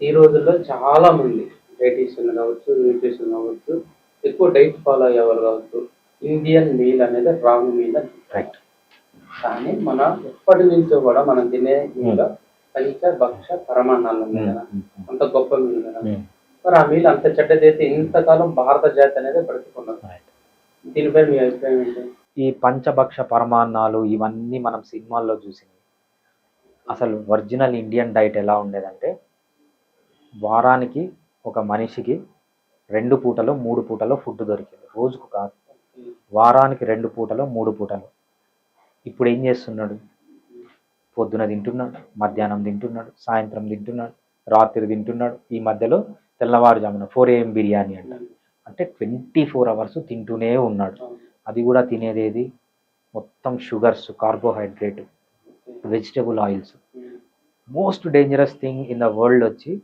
ఈ రోజుల్లో చాలా మంది డైటీషియన్ కావచ్చు న్యూట్రిషన్ కావచ్చు ఎక్కువ డైట్ ఫాలో అయ్యేవారు కావచ్చు ఇండియన్ మీల్ అనేది రాంగ్ మీల్ అని రైట్ కానీ మన ఎప్పటి నుంచో కూడా మనం తినే మీల్ పంచ భక్ష పరమాన్నాలు ఉన్నాయి కదా. అంత గొప్ప మీల్ కదా. మరి ఆ మీల్ అంత చెడ్డదైతే ఇంతకాలం భారత జాతి అనేది బ్రతికున్నది దీనిపై మీ అభిప్రాయం ఏంటి? ఈ పంచభక్ష పరమాన్నాలు ఇవన్నీ మనం సినిమాల్లో చూసినవి. అసలు ఒరిజినల్ ఇండియన్ డైట్ ఎలా ఉండేదంటే వారానికి ఒక మనిషికి రెండు పూటలో మూడు పూటలో ఫుడ్ దొరికేది. రోజుకు కాదు. వారానికి రెండు పూటలో మూడు పూటలు. ఇప్పుడు ఏం చేస్తున్నాడు? పొద్దున తింటున్నాడు మధ్యాహ్నం తింటున్నాడు సాయంత్రం తింటున్నాడు రాత్రి తింటున్నాడు. ఈ మధ్యలో తెల్లవారుజామున ఫోర్ ఏఎం బిర్యానీ అంట. అంటే ట్వంటీ ఫోర్ అవర్స్ తింటూనే ఉన్నాడు. అది కూడా తినేది ఏది? మొత్తం sugars carbohydrate vegetable oils. Most dangerous thing in the world వచ్చి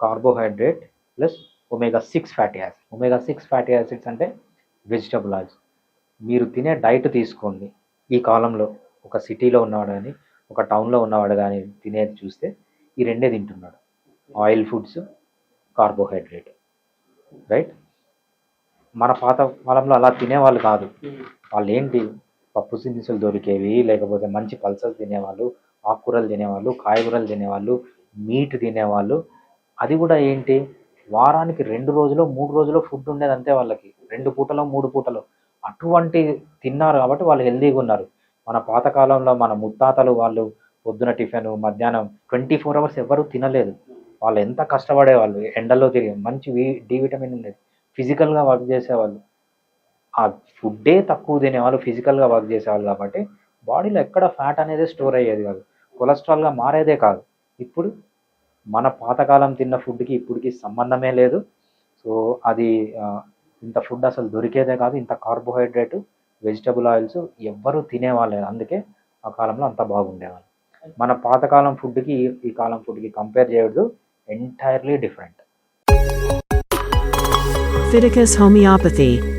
carbohydrate plus omega six fatty acid omega six fatty acids అంటే వెజిటబుల్ ఆయిల్స్ మీరు తినే డైట్ తీసుకోండి. ఈ కాలంలో ఒక సిటీలో ఉన్నవాడు కానీ ఒక టౌన్లో ఉన్నవాడు కానీ తినేది చూస్తే ఈ రెండే తింటున్నాడు. ఆయిల్ ఫుడ్స్ కార్బోహైడ్రేట్ రైట్ మన పాత కాలంలో అలా తినేవాళ్ళు కాదు. వాళ్ళు ఏంటి? పప్పు దినుసులు దొరికేవి లేకపోతే మంచి పల్సస్ తినేవాళ్ళు ఆకుకూరలు తినేవాళ్ళు కాయగూరలు తినేవాళ్ళు మీట్ తినేవాళ్ళు అది కూడా ఏంటి? వారానికి రెండు రోజులు మూడు రోజులు ఫుడ్ ఉండేది అంతే వాళ్ళకి. రెండు పూటలో మూడు పూటలు. అటువంటి తిన్నారు కాబట్టి వాళ్ళు హెల్తీగా ఉన్నారు. మన పాతకాలంలో మన ముత్తాతలు వాళ్ళు పొద్దున టిఫిన్ మధ్యాహ్నం ట్వంటీ ఫోర్ అవర్స్ ఎవరు తినలేదు. వాళ్ళు ఎంత కష్టపడేవాళ్ళు. ఎండలో తిరిగి మంచి వి డి విటమిన్ ఉండేది. ఫిజికల్గా వర్క్ చేసేవాళ్ళు. ఆ ఫుడ్డే తక్కువ తినేవాళ్ళు ఫిజికల్గా వర్క్ చేసేవాళ్ళు కాబట్టి బాడీలో ఎక్కడ ఫ్యాట్ అనేది స్టోర్ అయ్యేది కాదు. కొలెస్ట్రాల్గా మారేదే కాదు. ఇప్పుడు మన పాతకాలం తిన్న ఫుడ్కి ఇప్పటికి సంబంధమే లేదు. సో అది ఇంత ఫుడ్ అసలు దొరికేదే కాదు. ఇంత కార్బోహైడ్రేట్ వెజిటబుల్ ఆయిల్స్ ఎవ్వరూ తినేవాళ్ళు. అందుకే ఆ కాలంలో అంత బాగుండేవాళ్ళు. మన పాతకాలం ఫుడ్కి ఈ- ఈ కాలం ఫుడ్కి కంపేర్ చేయొద్దు. Entirely different. Fiticus homeopathy.